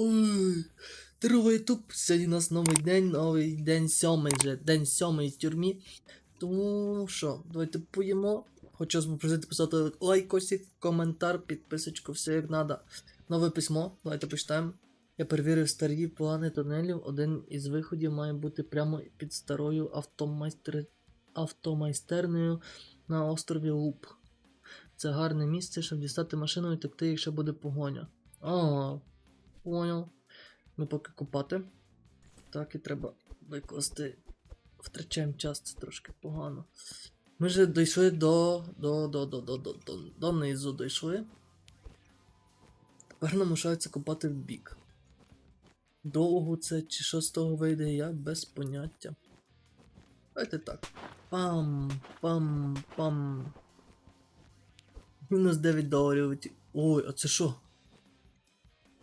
Ой, Дорога Ютуб, сьогодні у нас новий день, новий день сьомий вже, день сьомий в тюрмі. Тому що, давайте поїмо. Хочу вас попросити писати лайкосик, коментар, підписочку, все як надо. Нове письмо, давайте почитаємо. Я перевірив старі плани тунелів. Один із виходів має бути прямо під старою автомайстер... автомайстернею на острові Луп. Це гарне місце, щоб дістати машину і текти, якщо буде погоня. А, понял. Ми поки купати. Так і треба викласти. Втрачаємо час, це трошки погано. Ми вже дійшли до. до. до. до. до. до. до. до низу дійшли. Тепер нам лишається копати в бік. Довго це чи що з того вийде, я без поняття. Давайте так. Пам, пам, пам. Мінус 9 доларів. Ой, а це що?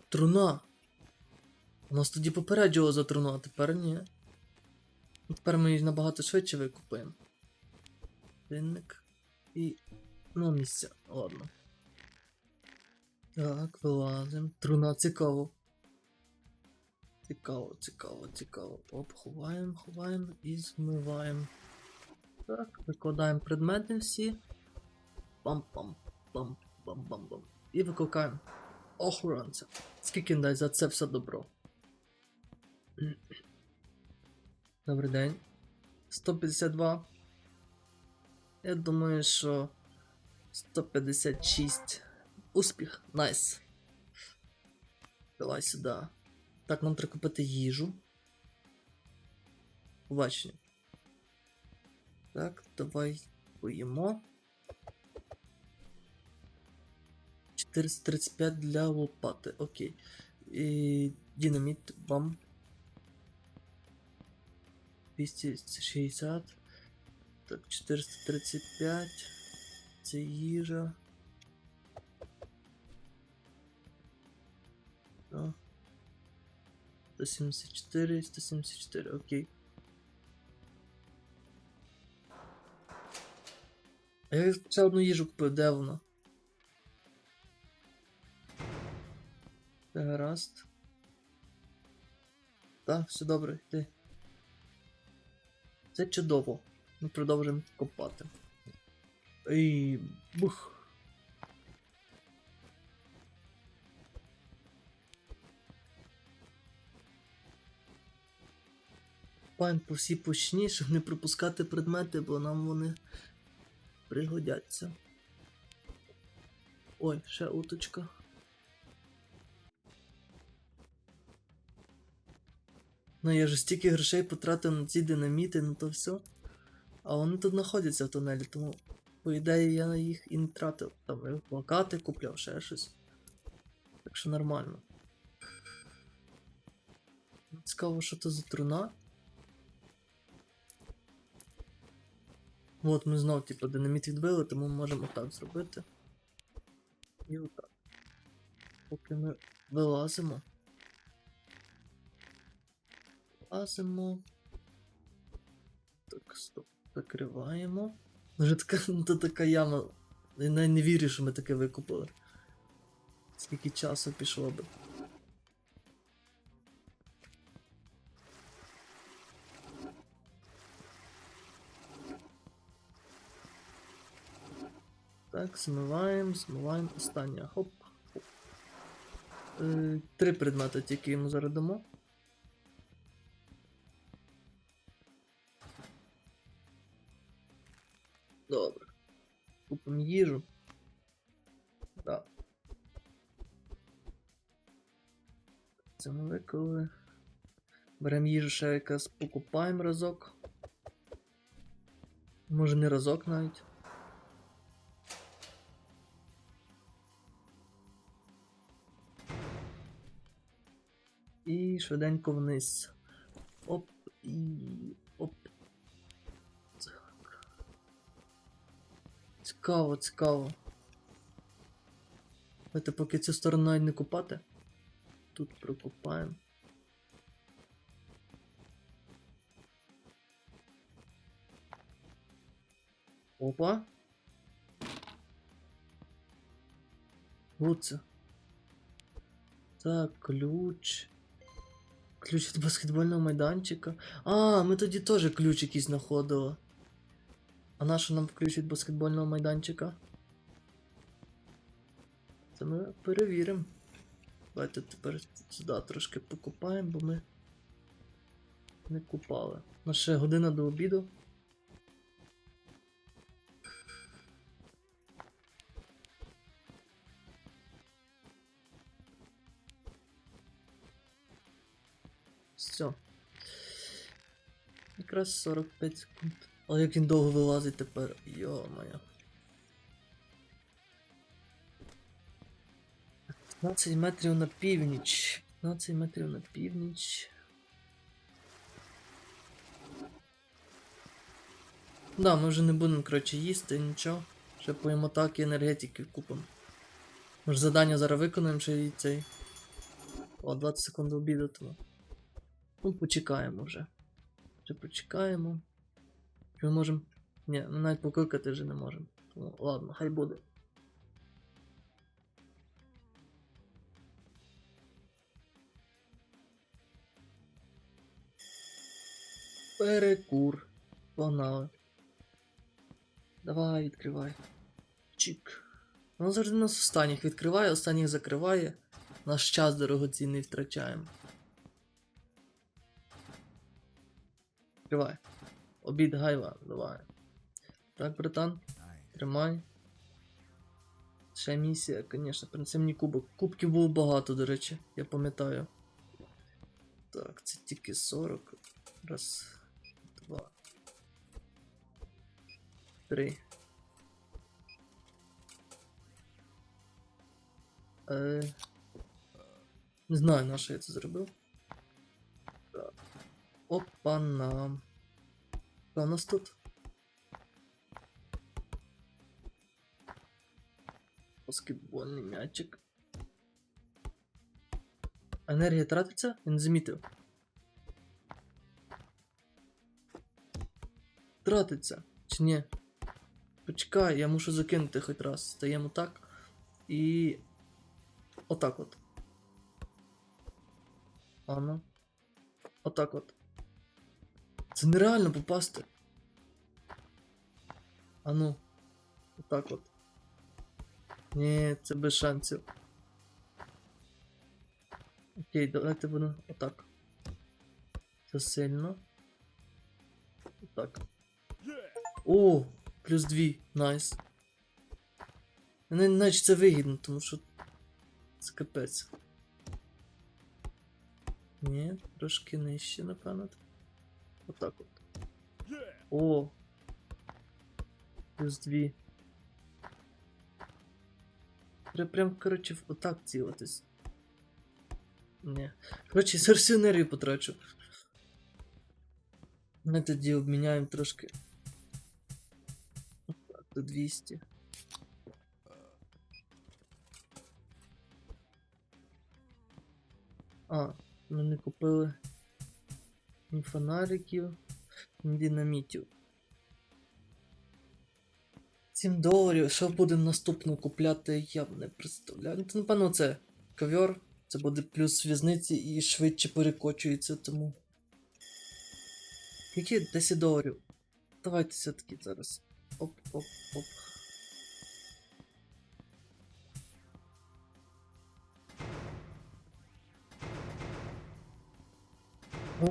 Труна. Нас тоді попереджувало за труну, а тепер ні. Ну, Тепер ми її набагато швидше викупаємо. Винник. І. Ну, місця. Ладно. Так, вилазимо. Труна цікаво. Цікаво, цікаво, цікаво. Оп, ховаємо, ховаємо і змиваємо. Так, викладаємо предмети всі. Пам-пам, пам, бам бам бам І викликаємо охоронця. Скільки дасть за це все добро? Добрий день. 152. Я думаю, що 156. Успіх. Найс. Давай сюди. Так, нам треба купити їжу. Побачення. Так, давай поїмо. 435 для лопати. Окей. І динаміт бам. 260. Так, 435. Це їжа. Так. 174, 174, окей. А я ще одну їжу купив, де вона? Це гаразд. Так, все добре, йди. Це чудово. Ми продовжуємо копати. Ей, бух. Копаємо по всій почні, щоб не пропускати предмети, бо нам вони пригодяться. Ой, ще уточка. Ну я ж стільки грошей потратив на ці динаміти, ну то все. А вони тут знаходяться в тунелі, тому, по ідеї, я на їх і не тратив. Там плакати купляв, ще щось. Так що нормально. Цікаво, що то за труна. От ми знов, типу, динаміт відбили, тому ми можемо так зробити. І отак. Поки ми вилазимо. Вилазимо. Так, стоп. Закриваємо. Вже така, то така яма. Я не вірю, що ми таке викупили. Скільки часу пішло би. Так, змиваємо, змиваємо останнє. Хоп. хоп. Е, три предмети тільки йому зараз Добре. Купимо їжу. Да. Це ми. Беремо їжу ще якась покупаємо разок. Може не разок навіть. І швиденько вниз. Оп і. Цікаво, цікаво. Давайте поки цю сторону не купати. Тут прокопаємо. Опа. Це. Так, ключ. Ключ від баскетбольного майданчика. А, ми тоді теж ключ якийсь знаходили. А на що нам ключ від баскетбольного майданчика? Це ми перевіримо. Давайте тепер сюди трошки покупаємо, бо ми не купали. У нас ще година до обіду. Все. Якраз 45 секунд. Але як він довго вилазить тепер. Йо-моє. 15 метрів на північ. 15 метрів на північ. Да, ми вже не будемо, коротше, їсти, нічого. Ще поїмо так і енергетики купимо. Може задання зараз виконаємо ще і цей. О, 20 секунд обіду тому. Ну, почекаємо вже. Вже почекаємо. Ми можемо. Ні, ми навіть покликати вже не можемо. Тому ладно, хай буде. Перекур. Погнали. Давай, відкривай. Чик. Ну завжди нас останніх відкриває, останніх закриває. Наш час дорогоцінний втрачаємо. Відкривай. Обід гайва, давай. Так, братан, тримай. Ще місія, звісно, принцемні кубок. Кубків було багато, до речі, я пам'ятаю. Так, це тільки 40. Раз, два. Три. Е... Не знаю, на що я це зробив. Так. Опа-на. Що у нас тут? Баскетбольний м'ячик. Енергія тратиться? Я не замітив. Тратиться. Чи ні? Почекай, я мушу закинути хоч раз. Стаємо так. І. Отак от. Ано. Отак от. Це нереально попасти. Ану. Отак от. Ні, це без шансів. Окей, давайте будемо отак. Це сильно. Отак. О, плюс дві, найс. Не, наче це вигідно, тому що. Це капець. Ні, трошки нижче, напевно. От. О. Плюс дві. Прям, коротше, в- отак цілитись. Ні. Коротше, зараз енергію потрачу. Ми тоді обміняємо трошки. Так, до 200. А, ми не купили ні фонариків, ні динамітів. 7 доларів. Що будемо наступно купляти, я не представляю. Ну, напевно, це ковер. Це буде плюс в'язниці і швидше перекочується, тому. Які 10 доларів? Давайте все-таки зараз. Оп,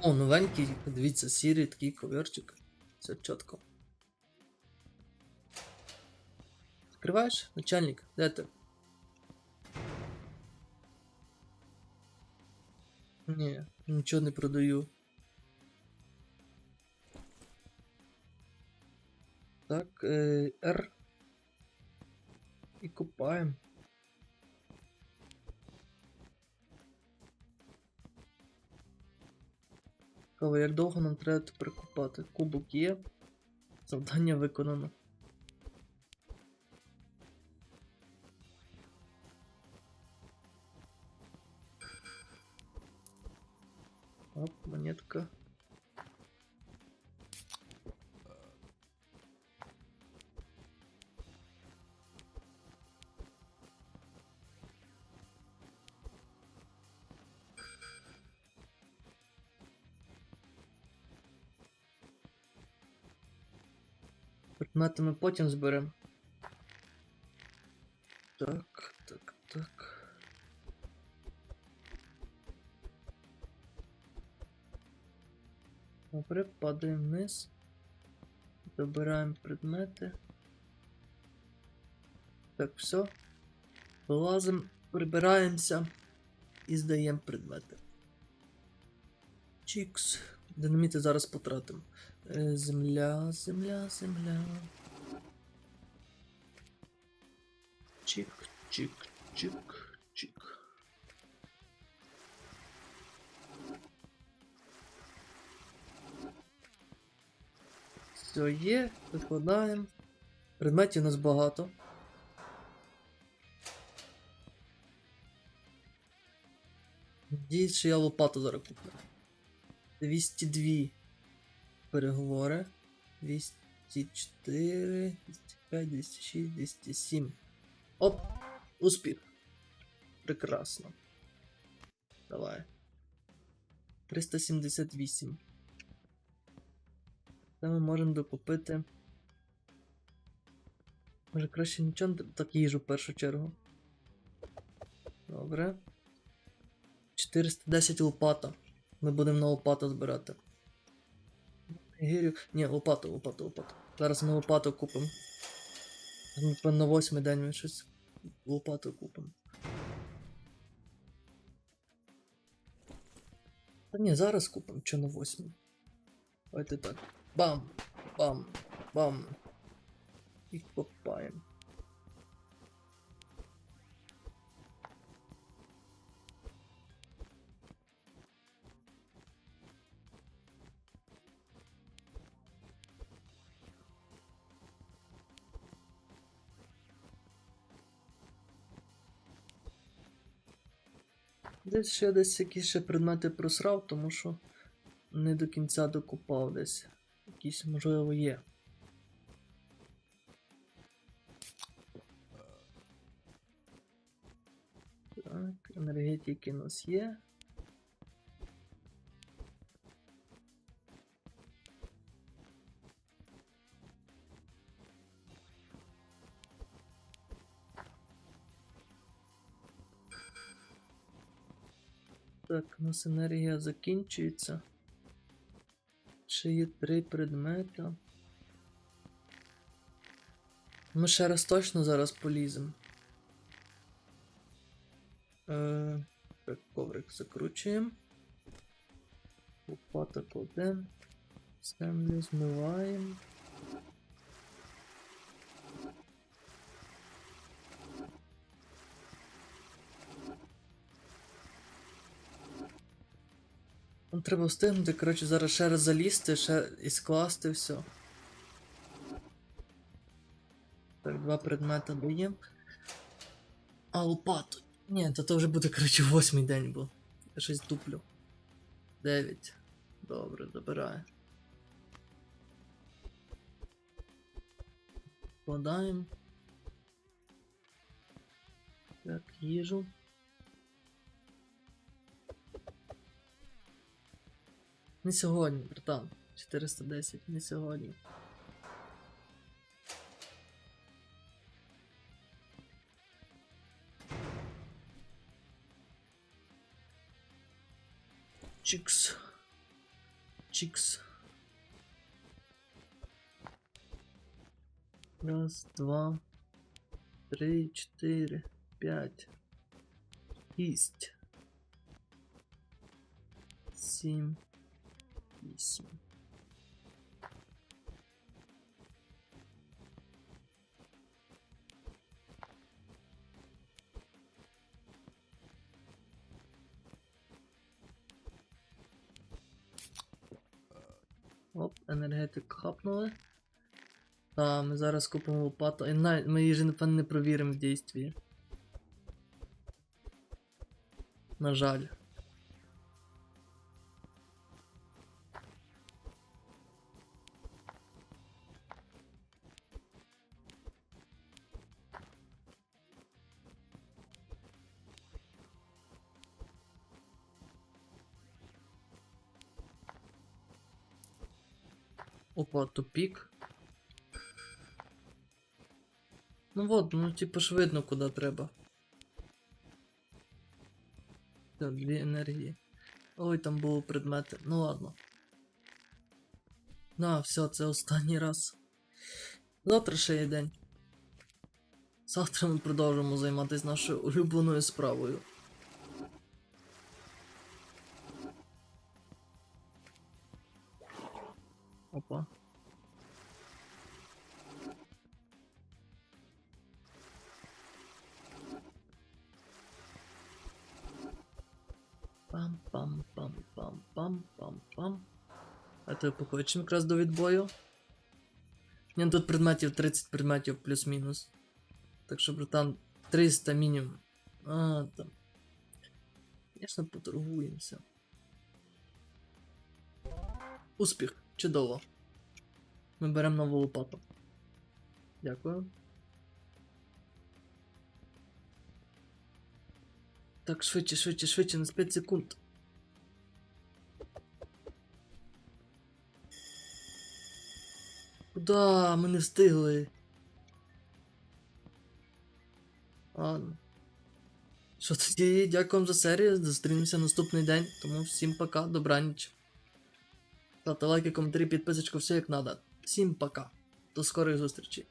О, новенький, дивіться, сірий такий коверчик. Все чітко. Відкриваєш? Начальник, де ти? Ні, нічого не продаю. Так, е, R. І купаємо. Цікаво, як довго нам треба тепер купати? Кубок є. Завдання виконано. Оп, монетка. Предмети ми потім зберемо. Так, так, так. Добре, падаємо вниз. Добираємо предмети. Так, все. Вилазимо, прибираємося і здаємо предмети. Чікс. Динаміти зараз потратимо. Е, Земля, земля, земля. Чик, чик, чик, чик. Все є, викладаємо. Предметів у нас багато. Надіюсь, що я лопату зараз куплю. 202 переговори. 204, 205, 206, 207. Оп! Успіх. Прекрасно. Давай. 378. Це ми можемо докупити. Може краще нічого так їжу в першу чергу. Добре. 410 лопата. Ми будемо на лопату збирати. Гірю. Ні, лопату, лопату, лопату. Зараз ми лопату купимо. На восьмий день ми щось лопату купимо. Та ні, зараз купимо, що на восьмий. Давайте так. Бам! Бам! Бам! І копаємо. Десь ще десь якісь ще предмети просрав, тому що не до кінця докупав десь. Якісь, можливо, є. Так, енергетики у нас є. Так, у нас енергія закінчується. Ще є три предмета. Ми ще раз точно зараз поліземо. Е, так, коврик закручуємо. Лопата кладемо. Землю змиваємо. Треба встигнути, коротше, зараз ще раз залізти, ще і скласти все. Так, два предмета даємо. А лопату. Ні, то то вже буде, коротше, восьмий день був. Я щось туплю. Дев'ять. Добре, добираю. Вкладаємо. Так, їжу. Не сьогодні, братан. 410, не сьогодні. Чикс. Чикс. Раз, два, три, четыре, пять, шесть, семь. 8. Оп, енергетик хапнули. Та, ми зараз купимо лопату. І навіть ми її, напевно, не провіримо в дійстві. На жаль. Опа, тупік. Ну от, ну типу ж видно, куди треба. Так, дві енергії. Ой, там були предмети. Ну ладно. На, все, це останній раз. Завтра ще є день. Завтра ми продовжимо займатися нашою улюбленою справою. Пам-пам-пам-пам-пам-пам. А то покличемо якраз до відбою. Ні, ну тут предметів 30 предметів плюс-мінус. Так що, братан, 300 мінімум. А, там. Звісно, поторгуємося. Успіх, чудово. Ми беремо нову лопату. Дякую. Так, швидше, швидше, швидше, на 5 секунд. Куда? Ми не встигли. Ладно. Що тоді, дякую вам за серію. Зустрінемося наступний день. Тому всім пока, добраніч. Ставте лайки, коментарі, підписочку, все як надо. Всім пока. До скорої зустрічі.